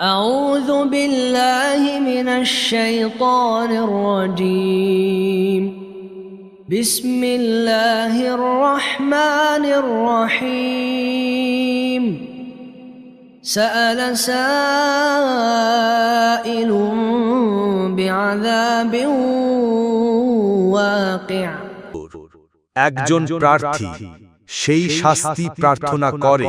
أعوذ بالله من الشيطان الرجيم بسم الله الرحمن الرحيم سأل سائل بعذاب واقع একজন প্রার্থী সেই শাস্তি প্রার্থনা করে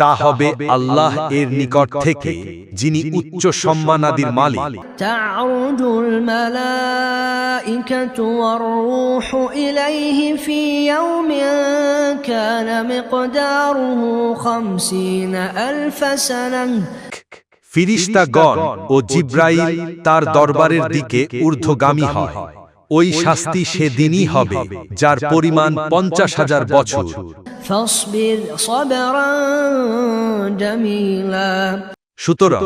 তা হবে আল্লাহ এর নিকট থেকে যিনি উচ্চ সম্মানাদির মালিক تعرج الملائكة والروح إليه في يوم كان مقداره خمسين ألف سنة ফিরিস্তাগণ ও জিব্রাইল তার দরবারের দিকে ঊর্ধ্বগামী হয় ওই শাস্তি সেদিনই হবে যার পরিমাণ পঞ্চাশ হাজার বছর فاصبر صبرا جميلا সুতরাং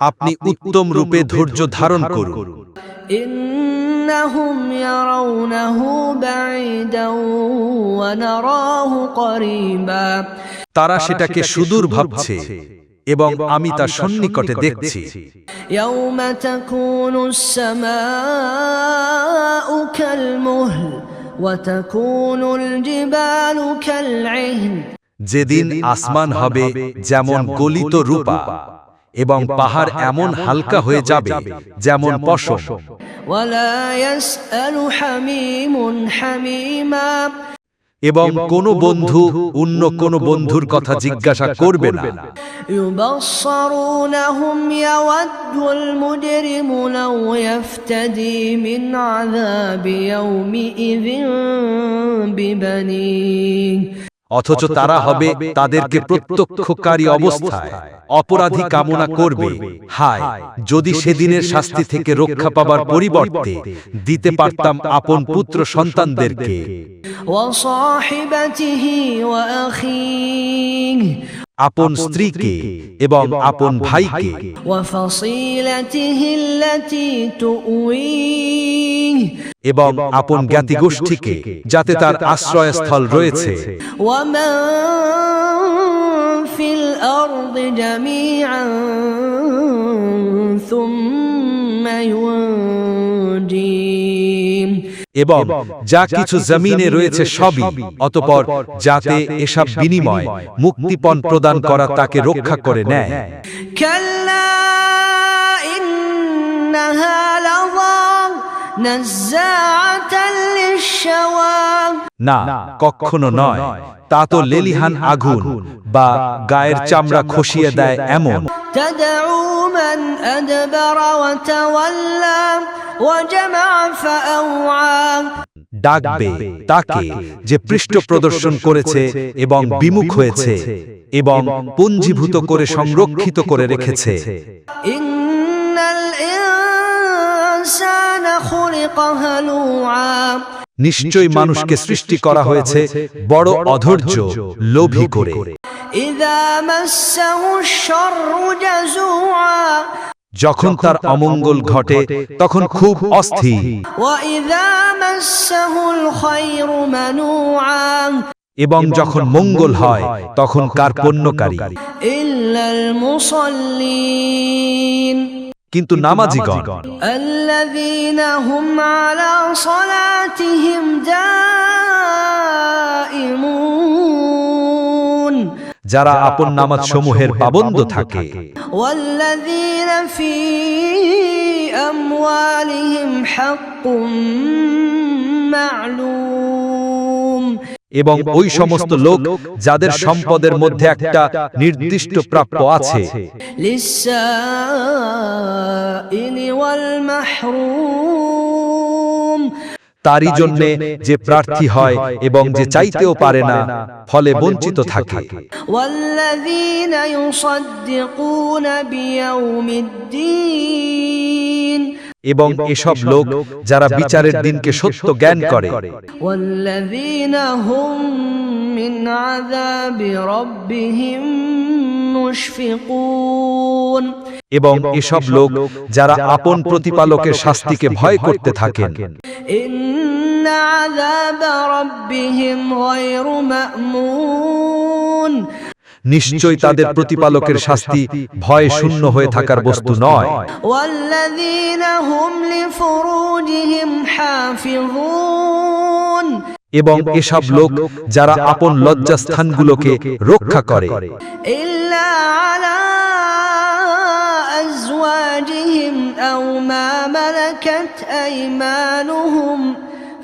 আপনি উত্তম রূপে ধৈর্য ধারণ করুন إنهم يرونه بعيدا ونراه قريبا তারা সেটাকে সুদূর ভাবছে এবং আমি তা সন্নিকটে দেখছি يوم تكون السماء كالمهل وتكون الجبال كالعهن যেদিন আসমান হবে যেমন গলিত রূপা এবং পাহাড় এমন হালকা হয়ে যাবে যেমন পশম ولا يسأل حميم حميما এবং কোন বন্ধু অন্য কোন বন্ধুর কথা জিজ্ঞাসা করবে না يبصرونهم يود المجرم لو يفتدي من عذاب يومئذ ببنيه অথচ তারা হবে তাদেরকে প্রত্যক্ষকারী অবস্থায়। অপরাধী কামনা করবে। হায় যদি সেদিনের শাস্তি থেকে রক্ষা পাবার পরিবর্তে দিতে পারতাম আপন পুত্র সন্তানদেরকে। আপন স্ত্রীকে এবং আপন ভাইকে وفصيلته التي تؤويه এবং আপন জ্ঞাতিগোষ্ঠীকে যাতে তার আশ্রয়স্থল রয়েছে ومن في الأرض جميعا ثم ينجيه এবং যা কিছু জমিনে রয়েছে সবই অতপর যাতে এসব বিনিময় মুক্তিপণ প্রদান করা তাকে রক্ষা করে নেয় كلا إنها لظى نزاعة للشوى না কখনো নয়। তা তো লেলিহান আগুন বা গায়ের চামড়া খসিয়ে দেয় এমন। ডাকবে তাকে যে পৃষ্ঠ প্রদর্শন করেছে এবং বিমুখ হয়েছে এবং পুঞ্জীভূত করে সংরক্ষিত করে রেখেছে। নিশ্চয় মানুষকে সৃষ্টি করা হয়েছে বড় অধৈর্য লোভী করে। যখন তার অমঙ্গল ঘটে তখন খুব অস্থির। এবং যখন মঙ্গল হয় তখন কার পণ্যকারী। কিন্তু নামাজিগণ। যারা আপন নামাজ সমূহের পাবন্দ থাকে। ওয়াল্লাযীনা ফি এবং ওই সমস্ত লোক যাদের সম্পদের মধ্যে একটা নির্দিষ্ট প্রাপ্য আছে للسائل والمحروم তারই জন্য যে প্রার্থী হয় এবং যে চাইতেও পারে না ফলে বঞ্চিত থাকে والذين يصدقون بيوم الدين এবং এসব লোক যারা বিচারের দিনকে সত্য জ্ঞান করে والذين هم من عذاب ربهم مشفقون এবং এসব লোক যারা আপন প্রতিপালকের শাস্তিকে ভয় করতে থাকেন إن عذاب ربهم غير مأمون নিশ্চয় তাদের প্রতিপালকের শাস্তি ভয় শূন্য হয়ে থাকার বস্তু নয় والذين هم لفروجهم حافظون এবং এসব লোক যারা আপন লজ্জাস্থানগুলোকে রক্ষা করে إلا على أزواجهم أو ما ملكت أيمانهم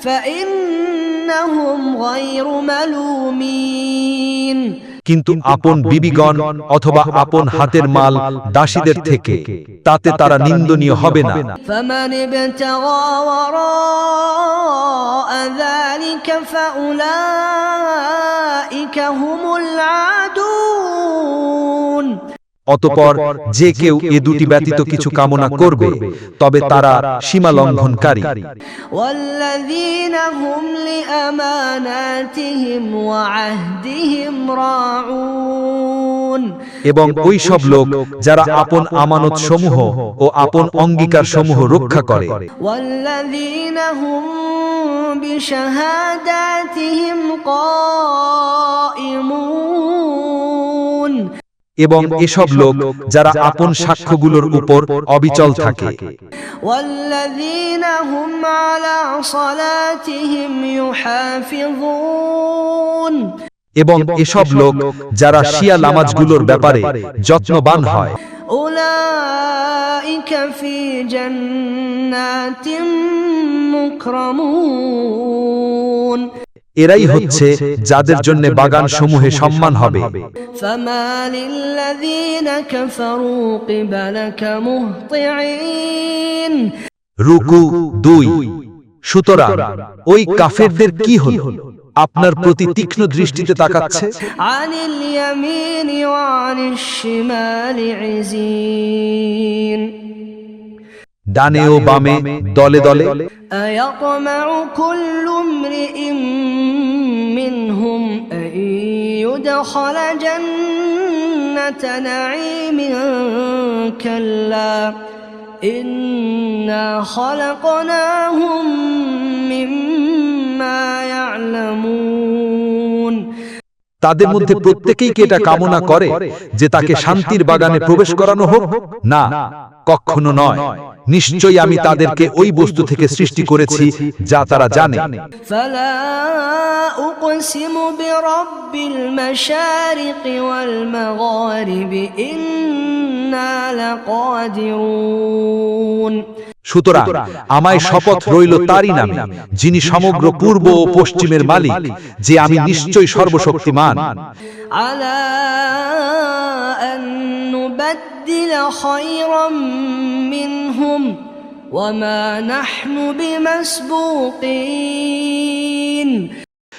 فإنهم غير ملومين কিন্তু আপন বিবিগণ অথবা আপন হাতের মাল দাসীদের থেকে তাতে তারা নিন্দনীয় হবে না فمن ابتغى وراء ذلك فأولئك هم العادون অতপর যে কেউ এ দুটি ব্যতীত কিছু কামনা করবে তবে তারা সীমা লঙ্ঘনকারী والذين هم لأماناتهم وعهدهم راعون এবং ওই সব লোক যারা আপন আমানত সমূহ ও আপন অঙ্গীকার সমূহ রক্ষা করে والذين هم بشهاداتهم قائمون এবং এসব লোক যারা আপন সাক্ষ্যগুলোর উপর অবিচল থাকে। এবং এসব লোক যারা শিয়া লামাজগুলোর ব্যাপারে যত্নবান হয়। এরাই হচ্ছে যাদের জন্য বাগান সমূহে সম্মান হবে। রুকু দুই। সুতরাং ওই কাফেরদের কি হল? আপনার প্রতি তীক্ষ্ণ দৃষ্টিতে তাকাচ্ছে? আনিল ডানে ও বামে দলে দলে أيطمع كل امرئ منهم أن يدخل جنة نعيم كلا إنا خلقناهم مما يعلمون তাদের মধ্যে প্রত্যেকেই কি এটা কামনা করে যে তাকে শান্তির বাগানে প্রবেশ করানো হোক? না কখনো নয়। নিশ্চয়ই আমি তাদেরকে ওই বস্তু থেকে সৃষ্টি করেছি যা তারা জানে। أقسم برب المشارق والمغارب إنا لقادرون সুতরাং আমায় শপথ রইল তারই নামে যিনি সমগ্র পূর্ব ও পশ্চিমের মালিক যে আমি নিশ্চয়ই সর্বশক্তিমান على أن نبدل خيرا منهم وما نحن بمسبوقين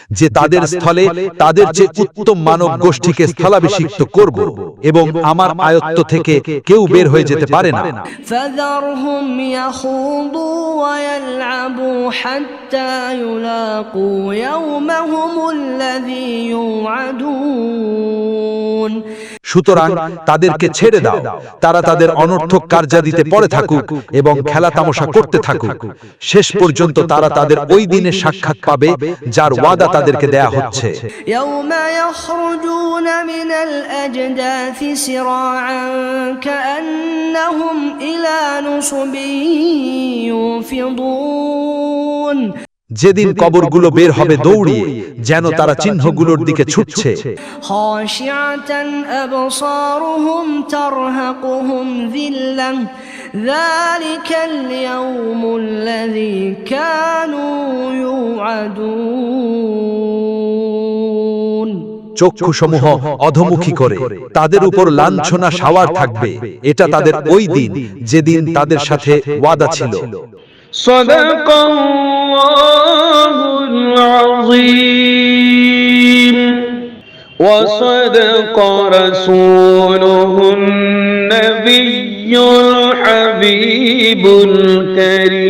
যে তাদের স্থলে তাদের যে উত্তম মানব গোষ্ঠীকে স্থলাভিষিক্ত করব এবং আমার আয়ত্ত থেকে কেউ বের হয়ে যেতে পারে না فذرهم يخوضوا ويلعبوا حتى يلاقوا يومهم الذي يوعدون সুতরাং তাদেরকে ছেড়ে দাও তারা তাদের অনর্থক কার্যাদিতে পড়ে থাকুক এবং খেলা তামাশা করতে থাকুক শেষ পর্যন্ত তারা তাদের ওই দিনের সাক্ষাৎ পাবে যার ওয়াদা তাদেরকে দেয়া হচ্ছে يوم يخرجون من الأجداث سراعا كأنهم إلى نصب يوفضون যেদিন কবরগুলো বের হবে দৌড়িয়ে যেন তারা চিহ্নগুলোর দিকে ছুটছে। চক্ষু সমূহ অধমুখী করে তাদের উপর লাঞ্ছনা সাওয়ার থাকবে। এটা তাদের ওই দিন যেদিন তাদের সাথে ওয়াদা ছিল। صدق الله العظيم. وصدق رسوله النبي الحبيب الكريم.